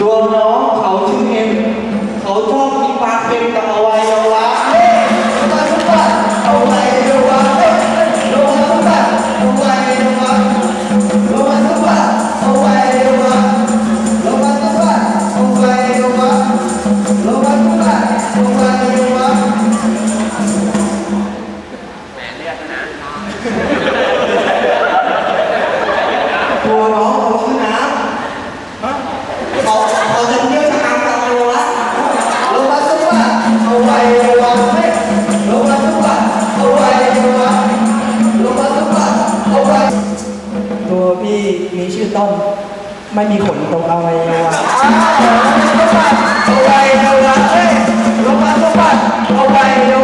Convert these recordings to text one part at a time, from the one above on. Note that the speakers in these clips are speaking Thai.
ตัวน้องเขาชื่อเอ็มเขาชอบมีปลาเค็มกับอวัยวะ ไม่มีขนตรงอวัยวะอาวสมบัติอวัยวะเอ้ยลงมาสบัติอวัยวะ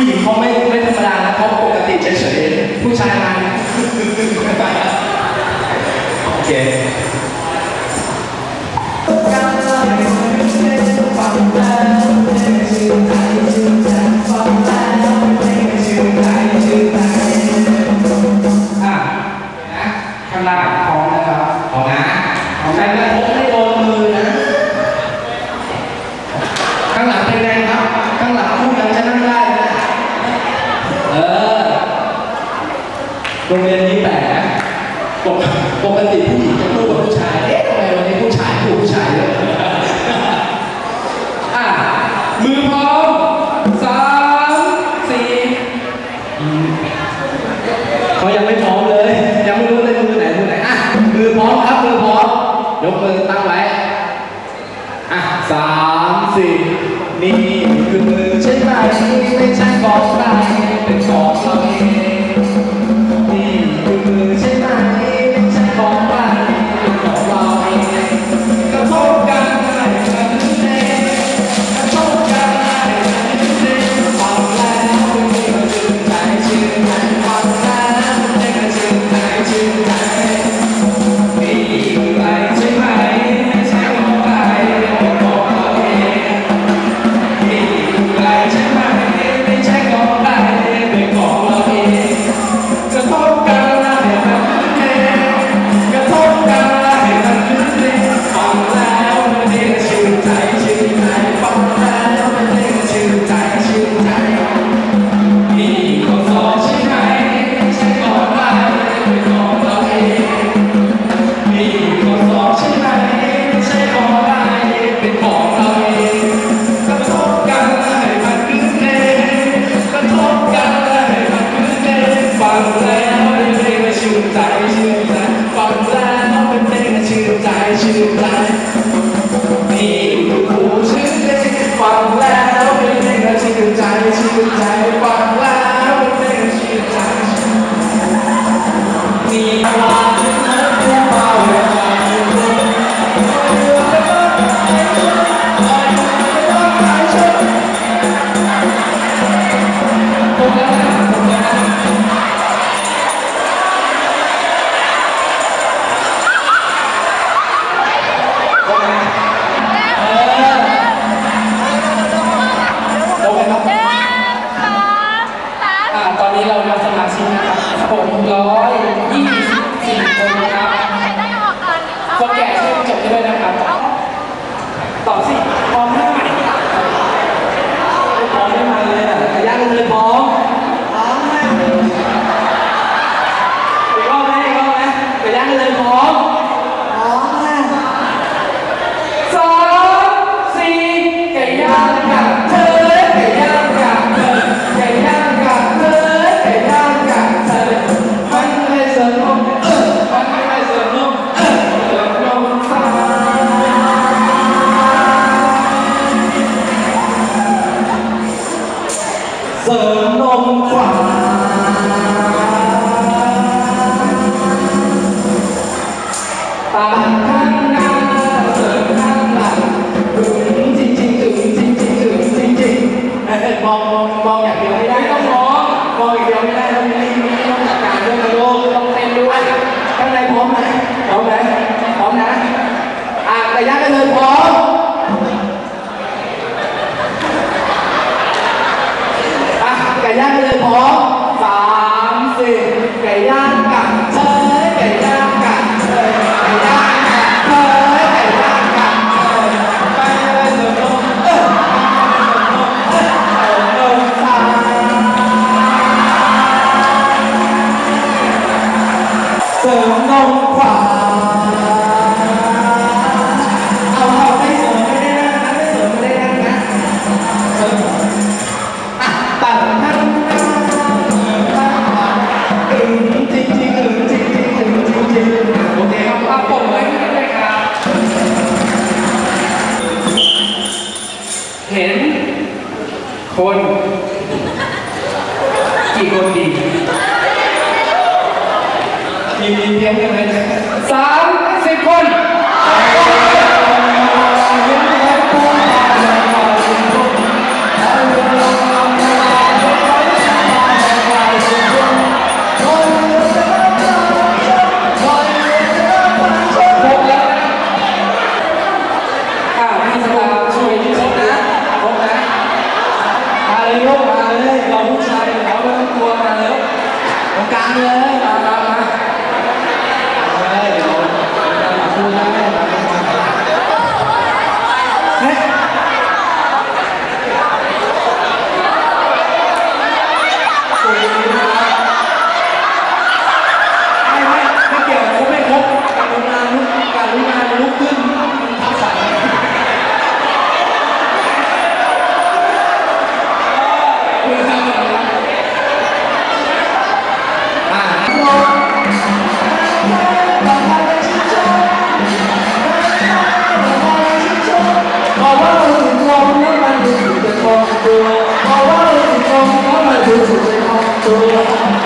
ผู้หญิงเขาไม่ไม่ธรรมดานะเขาปกติเฉยๆผู้ชายมาโอเค ปกติผู้หญิงจะพูดกับผู้ชาย เอ๊ะทำไมวันนี้ผู้ชายพูดผู้ชายเลยอะมือพร้อมสามสี่เขายังไม่พร้อมเลย ยังไม่รู้เลยมือไหนมือไหนอะมือพร้อมครับมือพร้อมยกมือตั้งไว้อะสามสี่นี่คือมือใช่ไหมไม่ใช่กองไก่ มองมองมองอย่างเดียวไม่ได้ต้องมองมองอย่างเดียวไม่ได้ต้องมีมีต้องจัดการด้วยนะลูกต้องเต้นด้วยข้างในพร้อมไหมพร้อมไหมพร้อมนะอะระยะกันเลยพร้อม เห็น คนกี่คนดีมีเพียงเท่านั้นสามสิบคน Yeah. Pastor.